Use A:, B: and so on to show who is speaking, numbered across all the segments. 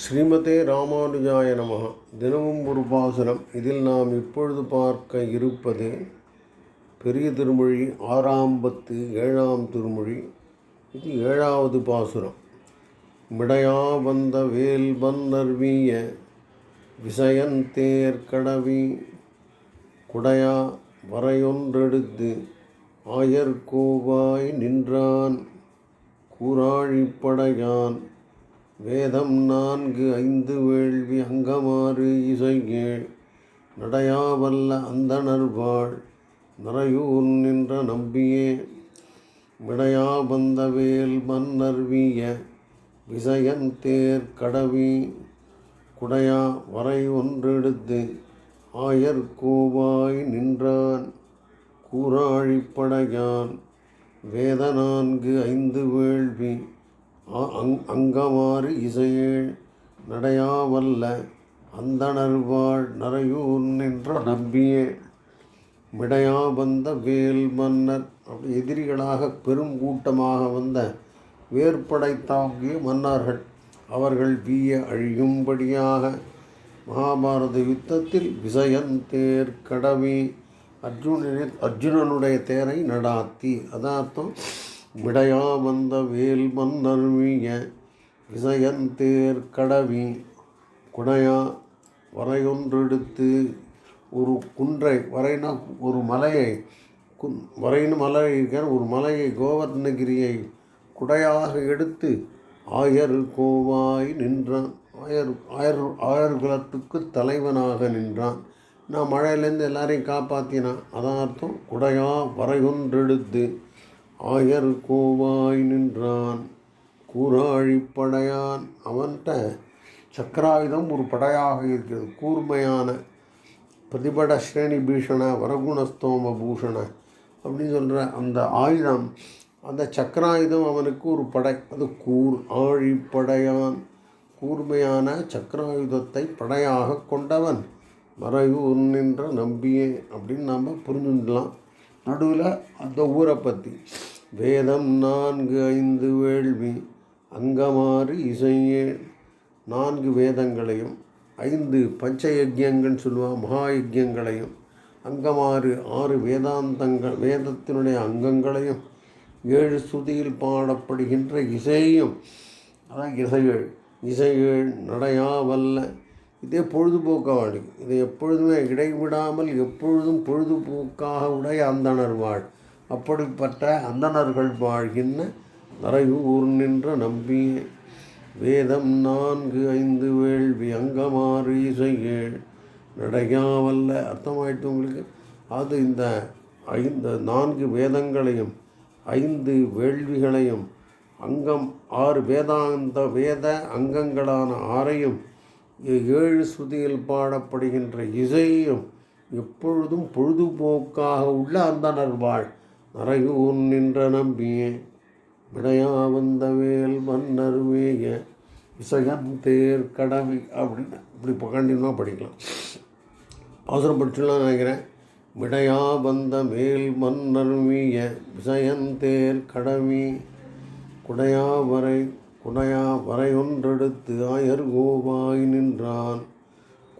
A: ஸ்ரீமதே ராமானுஜாய நமக. தினமும் ஒரு பாசுரம் இதில் நாம் இப்பொழுது பார்க்க இருப்பது பெரிய திருமொழி ஆறாம் பத்து ஏழாம் திருமொழி. இது ஏழாவது பாசுரம். மிடையா வந்த வேல் வன்னர்விய விசயந்தேர் கடவி குடையா வரையொன்றெடுத்து ஆயர்கோவாய் நின்றான் கூராழிப்படையான் வேதம் நான்கு ஐந்து வேள்வி அங்கமாறு இசைகேள் நடையாவல்ல அந்தணர்வாள் நிறையூர் நின்ற நம்பியே. விடையா வந்த வேல் மன்னர்விய விசயன் தேர் கடவி குடையா வரை ஒன்றெடுத்து ஆயர் கோவாய் நின்றான் கூறாழிப்படையான். வேத நான்கு ஐந்து வேள்வி அங்- அங்கமாறு இசையேள் நடையாவல்ல அந்தணர்வாழ் நரையூர் நின்ற நம்பியே. விடையா வந்த வேல் மன்னர் அப்படி எதிரிகளாக பெரும் கூட்டமாக வந்த வேற்படை தாங்கிய மன்னர்கள் அவர்கள் வீய அழியும்படியாக மகாபாரத யுத்தத்தில் விசயன் தேர் கடவி அர்ஜுனனின் அர்ஜுனனுடைய தேரை நடாத்தி. அதார்த்தம் விடையா வந்த வேல் மன்னர் வீய விசயன் கடவி குடையா வரையொன்றெடுத்து ஒரு குன்றை வரைனா ஒரு மலையை குன் வரைன்னு மலை ஒரு மலையை கோவர்ணகிரியை குடையாக எடுத்து ஆயர் கோவாய் நின்றான் ஆயர் ஆயர் ஆயர் குலத்துக்கு தலைவனாக நின்றான். நான் மழையிலேருந்து எல்லாரையும் காப்பாற்றினான் அதான் அர்த்தம் குடையா வரையொன்றெடுத்து ஆயர் கோவாய் நின்றான் கூராழிப்படையான் அவன்கிட்ட சக்கராயுதம் ஒரு படையாக இருக்கிறது. கூர்மையான பிரதிபட ஸ்ரேணி பீஷண வரகுணஸ்தோம பூஷண அப்படின்னு சொல்கிற அந்த ஆயுதம் அந்த சக்கராயுதம் அவனுக்கு ஒரு படை. அது கூர் ஆழிப்படையான் கூர்மையான சக்கராயுதத்தை படையாக கொண்டவன் மறையூர் நின்ற நம்பியே அப்படின்னு நாம் புரிஞ்சுக்கலாம். நடுவில் அந்த ஊரை பற்றி வேதம் நான்கு ஐந்து வேள்வி அங்கமாறு இசையே நான்கு வேதங்களையும் ஐந்து பஞ்ச யஜ்யங்கள் சொல்லுவான் மகா யஜ்யங்களையும் அங்கமாறு ஆறு வேதாந்தங்கள் வேதத்தினுடைய அங்கங்களையும் ஏழு சுதியில் பாடப்படுகின்ற இசையும் அதான் இசைகள் இசைகள் நடையா வல்ல இதே பொழுதுபோக்காக இதை எப்பொழுதுமே இடைவிடாமல் எப்பொழுதும் பொழுதுபோக்காக உடைய அந்தணர் வாழ். அப்படிப்பட்ட அந்தணர்கள் வாழ்கின்ற நரையூர் நின்ற நம்பி வேதம் நான்கு ஐந்து வேள்வி அங்கமாறு இசைகள். நடையாவல்ல. அர்த்தமாயிட்டு உங்களுக்கு? அது இந்த ஐந்து நான்கு வேதங்களையும் ஐந்து வேள்விகளையும் அங்கம் ஆறு வேதாந்த வேத அங்கங்களான ஆறையும் ஏழு ஸ்ருதியில் பாடப்படுகின்ற இசையும் எப்பொழுதும் பொழுதுபோக்காக உள்ள அந்தணர் வாழ். நரையூர் நின்ற நம்பியே விடையா வந்த வேல் மன்னர் வேய இசையன் தேர் கடவி அப்படின்னு இப்படி பகண்டினா படிக்கலாம். அவசரம் படிச்சுலாம் நினைக்கிறேன் விடையா வந்த மேல் மன்னர் வீய விசயன் கடவி குடையா வரை குடையா வரை ஒன்றெடுத்து ஆயர் கோவாய் நின்றான்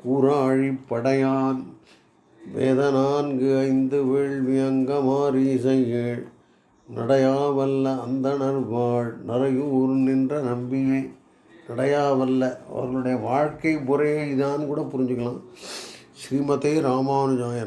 A: கூறாழி படையான் வேத நான்கு ஐந்து வேள்வி அங்கமாரி இசையேள். நடையாவல்ல அந்தனர் வாழ் நரையூர் நின்ற நம்பியே. நடையாவல்ல அவர்களுடைய வாழ்க்கை முறையை இதான் கூட புரிஞ்சுக்கலாம். ஸ்ரீமதே ராமானுஜாய